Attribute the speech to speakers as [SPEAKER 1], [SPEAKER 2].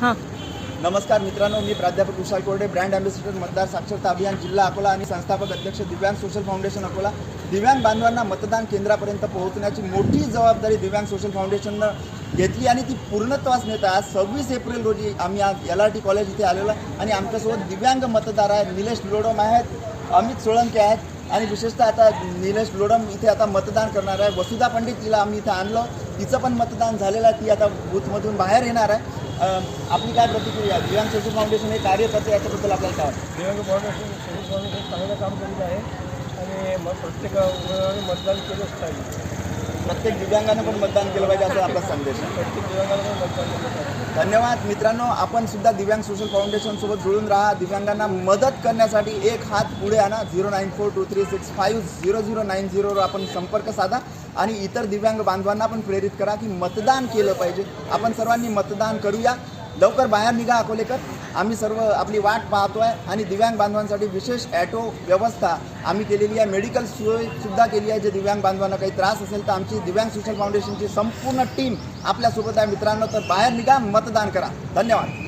[SPEAKER 1] हां.
[SPEAKER 2] नमस्कार मित्रांनो मी प्राध्यापक विशाल कोरडे ब्रँड अँबॅसिडर मतदार साक्षरता अभियान जिल्हा अकोला आणि संस्थापक अध्यक्ष दिव्यांग सोशल फाउंडेशन अकोला. दिव्यांग बांधवांना मतदान केंद्रापर्यंत पोहोचण्याची मोठी जबाबदारी दिव्यांग सोशल फाउंडेशननं घेतली आणि ती पूर्णत्वास नेत आज सव्वीस एप्रिल रोजी आम्ही आज एल आर टी कॉलेज इथे आलेलो आणि आमच्यासोबत दिव्यांग मतदार आहेत निलेश लोडम आहेत अमित सोळंके आहेत आणि विशेषतः आता निलेश लोडम इथे आता मतदान करणार आहे. वसुधा पंडित तिला आम्ही इथं आणलो. तिचं पण मतदान झालेलं आहे. ती आता बूथमधून बाहेर येणार आहे. आपली काय प्रतिक्रिया? दिव्यांग सेतू फाउंडेशन हे कार्य करते याच्याबद्दल आपल्याला काय वाटतं?
[SPEAKER 3] दिव्यांग फाउंडेशन सेतू फाउंडेशन चांगलं काम करीत आहे. आणि मग प्रत्येक उमेदवाराने मतदान केलंच पाहिजे.
[SPEAKER 2] प्रत्येक दिव्यांगानं पण मतदान केलं पाहिजे असा आपला संदेश आहे. धन्यवाद. मित्रांनो आपण सुद्धा दिव्यांग सोशल फाउंडेशन सोबत जुळून राहा. दिव्यांगांना मदत करण्यासाठी एक हात पुढे आणा. Zero nine four two three six five zero zero nine झिरोवर आपण संपर्क साधा आणि इतर दिव्यांग बांधवांना पण प्रेरित करा की मतदान केलं पाहिजे. आपण सर्वांनी मतदान करूया. लवकर बाहेर निघा अकोलेकर. आम्ही सर्व आपली वाट पाहतो आहे आणि दिव्यांग बांधवांसाठी विशेष ॲटो व्यवस्था आम्ही केलेली आहे. मेडिकल सोयसुद्धा केली आहे. जे दिव्यांग बांधवांना काही त्रास असेल तर आमची दिव्यांग सोशल फाउंडेशनची संपूर्ण टीम आपल्यासोबत आहे मित्रांनो. तर बाहेर निघा मतदान करा. धन्यवाद.